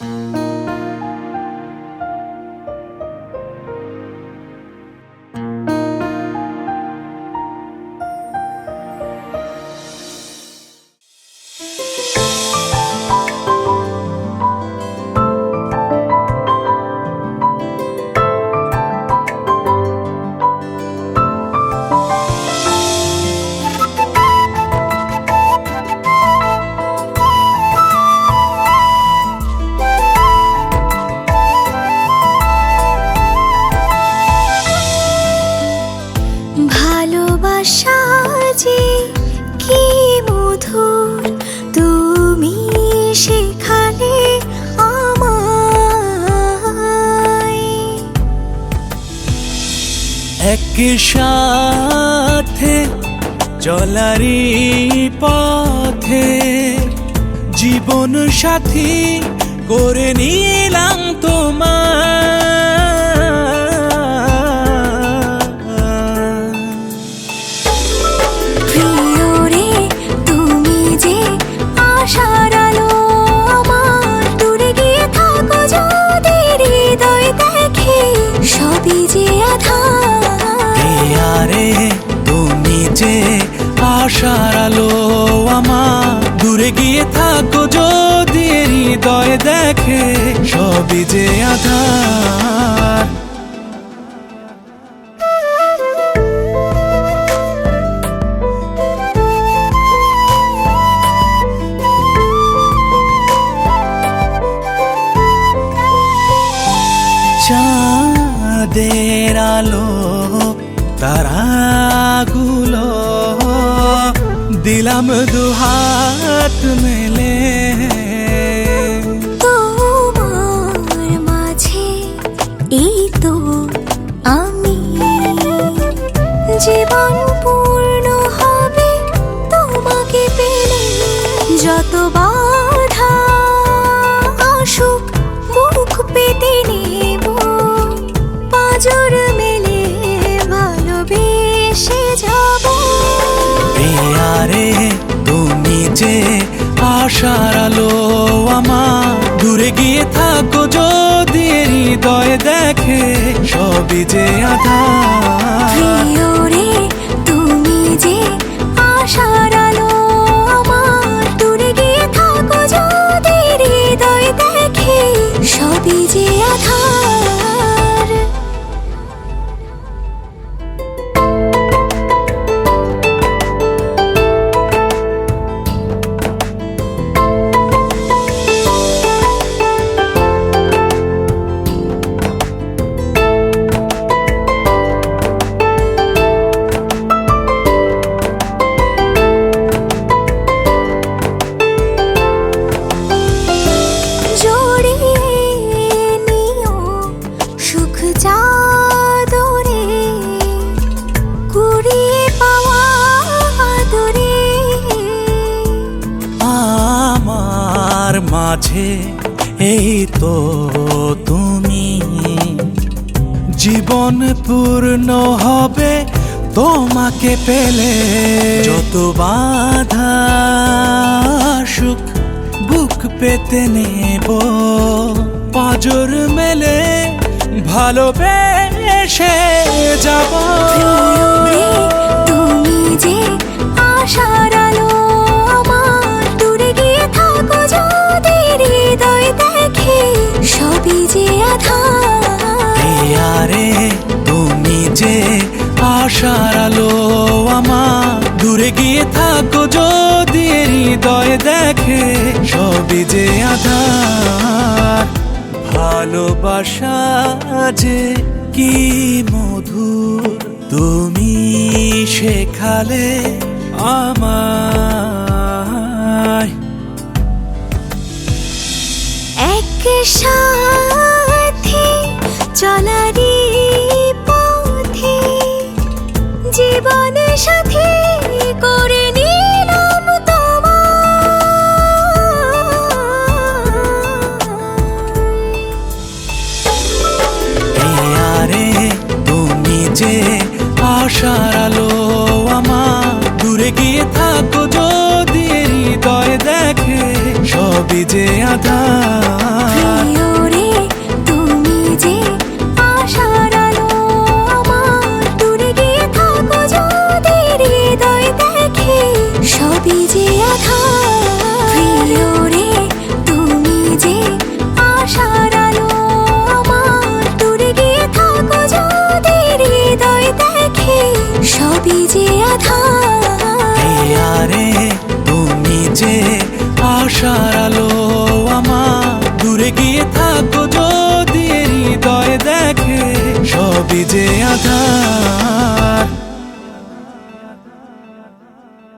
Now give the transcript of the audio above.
ভালোবাসা একই সাথে চলারি পথে জীবন সাথী করে নিলাম তোমার আশার আলো আমার দূরে গিয়ে থাকো যদি হৃদয় দেখে, সবই যে আধার। চাঁদের আলো তারাগুলো দিলাম দুহাত মেলে। তোমার মাঝে এই তো আমি। জীবন পূর্ণ হবে তোমাকে পেলে যত যে আশার আলো আমার। দূরে গিয়ে থাকো যদি হৃদয় দেখে সবই যে আধার। এই তো তুমি। জীবন পূর্ণ হবে তোমাকে পেলে। যত বাধা সুখ বুক পেতে নেব। পাজর মেলে ভালোবেসে যাব। যে আশার আলো আমার। দূরে গিয়ে থাকো যদি হৃদয় দেখে, সবই যে আধার। ভালোবাসা যে কি মধু তুমি শেখালে আমায় জীবন সাথী তুমি যে আশার আলো আমার, দূরে গিয়ে থাকো যদি হৃদয় দেখে, সবই যে আধার। আশার